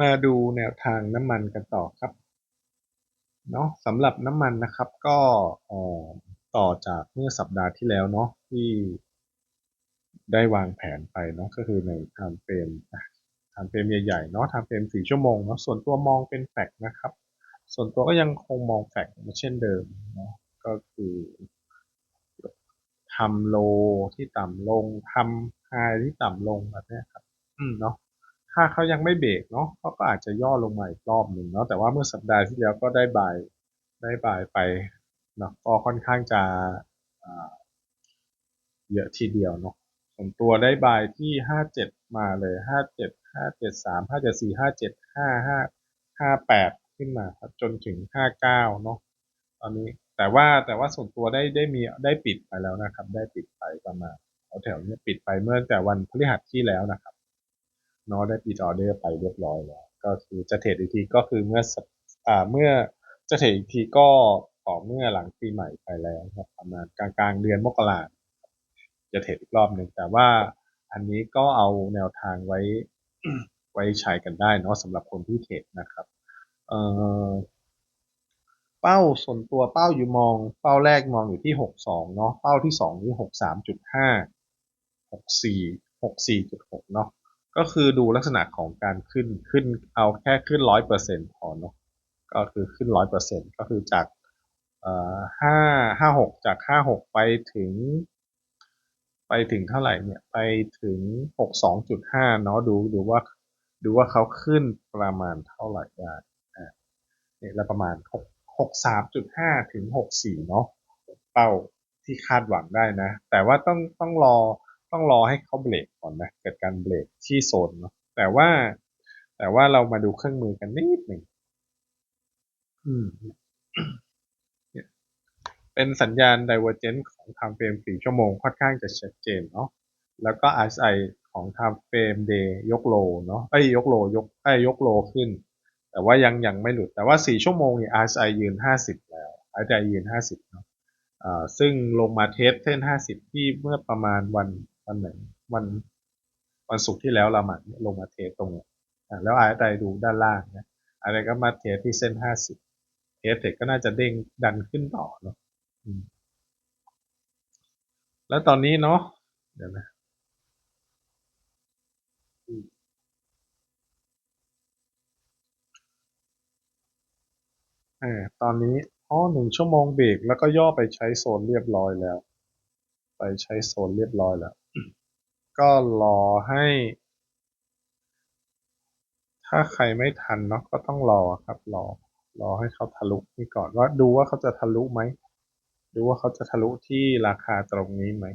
มาดูแนวทางน้ำมันกันต่อครับเนาะสำหรับน้ำมันนะครับก็ต่อจากเมื่อสัปดาห์ที่แล้วเนาะที่ได้วางแผนไปเนาะก็คือในทำเป็นทำเป็นใหญ่ๆเนาะทำเป็นสี่ชั่วโมงเนาะส่วนตัวมองเป็นแฟกนะครับ ส่วนตัวก็ยังคงมองแฟกมาเช่นเดิมเนาะก็คือทำโลที่ต่ำลงทำไฮที่ต่ำลงแบบนี้ครับ อืมเนาะ ถ้าเขายังไม่เบรกเนาะเขาก็อาจจะย่อลงมาอีกรอบหนึ่งเนาะแต่ว่าเมื่อสัปดาห์ที่แล้วก็ได้บายได้บายไปเนาะก็ค่อนข้างจะเยอะทีเดียวเนาะส่วนตัวได้บายที่ห้าเจ็ดมาเลยห้าเจ็ดห้าเจ็ดสามห้าเจ็ดสี่ห้าเจ็ดห้าห้าห้าแปดขึ้นมาครับจนถึงห้าเก้าเนาะตอนนี้แต่ว่าแต่ว่าส่วนตัวได้ได้มีได้ปิดไปแล้วนะครับ ได้ปิดไปประมาณแถวนี้ปิดไปเมื่อแต่วันพฤหัสที่แล้วนะครับ เนาะได้ปิดออเดอร์ไปเรียบร้อยแล้ว ก็คือจะเทรดอีกทีก็คือเมื่ออ่าเมื่อจะเทรดอีกทีก็ต่อเมื่อหลังปีใหม่ไปแล้วครับประมาณกลางกลางเดือนมกราจะเทรดอีกรอบหนึ่งแต่ว่าอันนี้ก็เอาแนวทางไว้ไว้ใช้กันได้เนาะสำหรับคนที่เทรดนะครับเอ่อเป้าส่วนตัวเป้าอยู่มอง เป้าแรกมองอยู่ที่หกสองเนาะเป้าที่สองที่หกสามจุดห้าหกสี่หกสี่จุดหกเนาะ ก็คือดูลักษณะของการขึ้นขึ้นเอาแค่ขึ้นร้อยเปอร์เซ็นต์พอเนาะก็คือขึ้นร้อยเปอร์เซ็นต์ก็คือจากเอ่อห้าห้าหกจากห้าหกไปถึง ไปถึงเท่าไหร่เนี่ยไปถึงหกสองจุดห้าเนาะดูดูว่าดูว่าเขาขึ้นประมาณเท่าไหร่ได้เนี่ยแล้วประมาณหกหกสามจุดห้าถึงหกสี่เนาะเป้าที่คาดหวังได้นะ แต่ว่าต้องต้องรอ ต้องรอให้เขาเบรกก่อนนะเกิดการเบรกที่โซนเนาะแต่ว่า แต่ว่าเรามาดูเครื่องมือกันนิดหนึ่งอืมเป็นสัญญาณ divergence ของ time frame 4ชั่วโมงค่อนข้างจะชัดเจนเนาะแล้วก็ RSI ของ time frame day ยกโลเนาะไอ้ยกโลยกไอ้ยกโลขึ้น แต่ว่ายังยังไม่หลุดแต่ว่า 4 ชั่วโมงเนี่ย RSI ยืน 50 แล้ว RSI ยืน 50เนาะอ่าซึ่งลงมาเทสเส้น 50 ที่เมื่อประมาณวัน วันไหนวันวันศุกร์ที่แล้วเรามาลงมาเทสตรงนี้แล้ว RSI ดูด้านล่างนะอะไรก็มาเทสที่เส้น50เทสเสร็จก็น่าจะเด้งดันขึ้นต่อเนาะแล้วตอนนี้เนาะเดี๋ยวนะอตอนนี้อ๋อหนึ่งชั่วโมงเบรกแล้วก็ย่อไปใช้โซนเรียบร้อยแล้ว ไปใช้โซนเรียบร้อยแล้ว ก็รอให้ ถ้าใครไม่ทันเนาะก็ต้องรอครับ รอ รอให้เขาทะลุนี่ก่อนว่าดูว่าเขาจะทะลุไหม ดูว่าเขาจะทะลุที่ราคาตรงนี้ไหม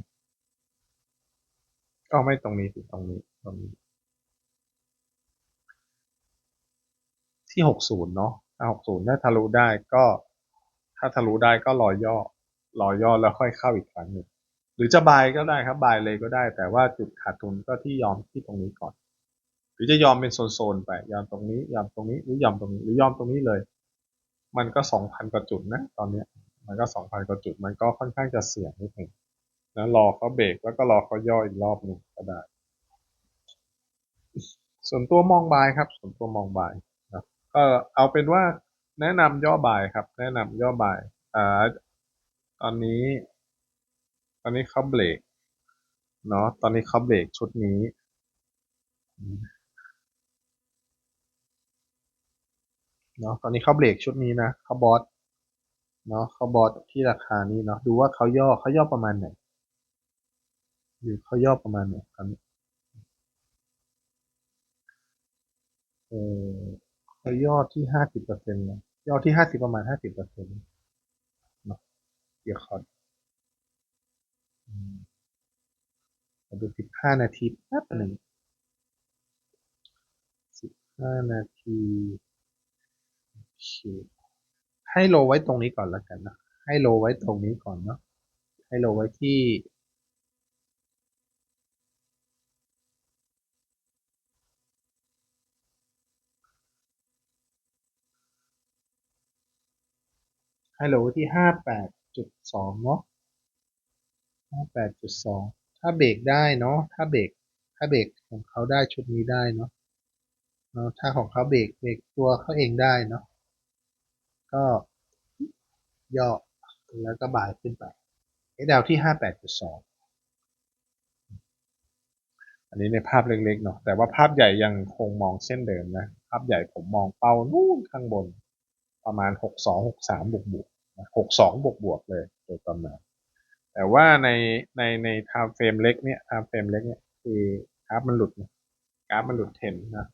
ก็ไม่ตรงนี้สิตรงนี้ตรงนี้ ที่หกศูนย์เนาะถ้าหกศูนย์ถ้าทะลุได้ก็ ถ้าทะลุได้ก็รอย่อรอย่อแล้วค่อยเข้าอีกครั้งหนึ่ง หรือจะบายก็ได้ครับบายเลยก็ได้ แต่ว่าจุดขาดทุนก็ที่ยอมที่ตรงนี้ก่อน หรือจะยอมเป็นโซนๆไป ยอมตรงนี้ ยอมตรงนี้หรือยอมตรงนี้หรือยอมตรงนี้เลย มันก็สองพันกว่าจุดนะตอนเนี้ยมันก็สองพันกว่าจุดมันก็ค่อนข้างจะเสี่ยงนิดหนึ่งแล้วรอเขาเบรกแล้วก็รอเขาย่ออีกรอบหนึ่งก็ได้ ส่วนตัวมองบายครับ ส่วนตัวมองบายนะก็เอาเป็นว่าแนะนำย่อบายครับ แนะนำย่อบายอ่าตอนนี้ ตอนนี้เขาเบรกเนาะตอนนี้เขาเบรกชุดนี้ เนาะตอนนี้เขาเบรกชุดนี้นะเขาบอสเนาะเขาบอสที่ราคานี้เนาะดูว่าเขาย่อเขาย่อประมาณไหนหรือเขาย่อประมาณไหนครับเออเขาย่อที่ห้าสิบเปอร์เซ็นต์นะย่อที่ห้าสิบประมาณห้าสิบเปอร์เซ็นต์เนาะเดี๋ยวขอ ดูสิบห้านาทีแป๊บหนึ่งสิบห้านาทีให้โลไว้ตรงนี้ก่อนแล้วกันนะ ให้โลไว้ตรงนี้ก่อนเนาะให้โลไว้ที่ฮัลโหลที่ห้าแปดจุดสองเนาะ ห้าแปดจุดสอง ถ้าเบรกได้เนาะ ถ้าเบรก ถ้าเบรกของเขาได้ชุดนี้ได้เนาะเนอะถ้าของเขาเบรกเบรกตัวเขาเองได้เนาะ ก็ย่อแล้วก็บ่ายขึ้นไป SL ที่ห้าแปดจุดสองอันนี้ในภาพเล็กๆเนาะ แต่ว่าภาพใหญ่ยังคงมองเช่นเดิมนะ ภาพใหญ่ผมมองเป้านู่นข้างบน ประมาณหกสองหกสามบวกบวกหกสองบวกบวกๆเลยโดยประมาณ แต่ว่าในในในไทม์เฟรมเล็กเนี่ยไทม์เฟรมเล็กเนี่ยคือกราฟมันหลุดกราฟมันหลุดเทนนะ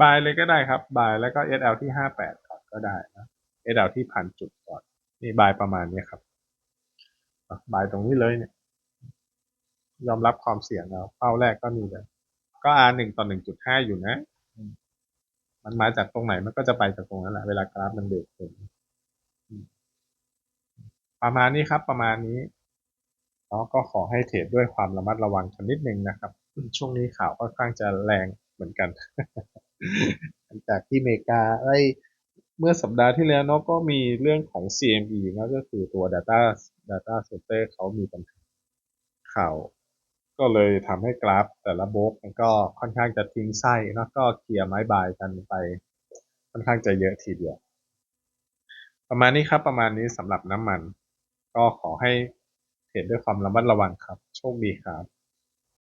บายเลยก็ได้ครับบายแล้วก็ SL ที่ห้าแปดก่อนก็ได้นะ SL ที่พันจุดก่อนนี่บายประมาณนี้ครับบายตรงนี้เลยเนี่ย ยอมรับความเสี่ยงแล้วเป้าแรกก็มีเลยก็ R หนึ่งต่อหนึ่งจุดห้าอยู่นะ มันมาจากตรงไหนมันก็จะไปจากตรงนั้นแหละเวลากราฟมันเบรกเป็นอืมประมาณนี้ครับประมาณนี้ แล้วก็ขอให้เทรดด้วยความระมัดระวังกันนิดนึงนะครับ ช่วงนี้ข่าวค่อนข้างจะแรงเหมือนกันหลังจากที่อเมริกาไอ้เมื่อสัปดาห์ที่แล้วเนาะก็มีเรื่องของ CME นะก็คือตัว Data Data Center เขามีปัญหาข่าว ก็เลยทำให้กราฟแต่ละบล็อกมันก็ค่อนข้างจะทิ้งไส้แล้วก็เคลียร์ไม้บายกันไป ค่อนข้างจะเยอะทีเดียว ประมาณนี้ครับประมาณนี้สำหรับน้ำมัน ก็ขอให้ เทรดด้วยความระมัดระวังครับ โชคดีครับ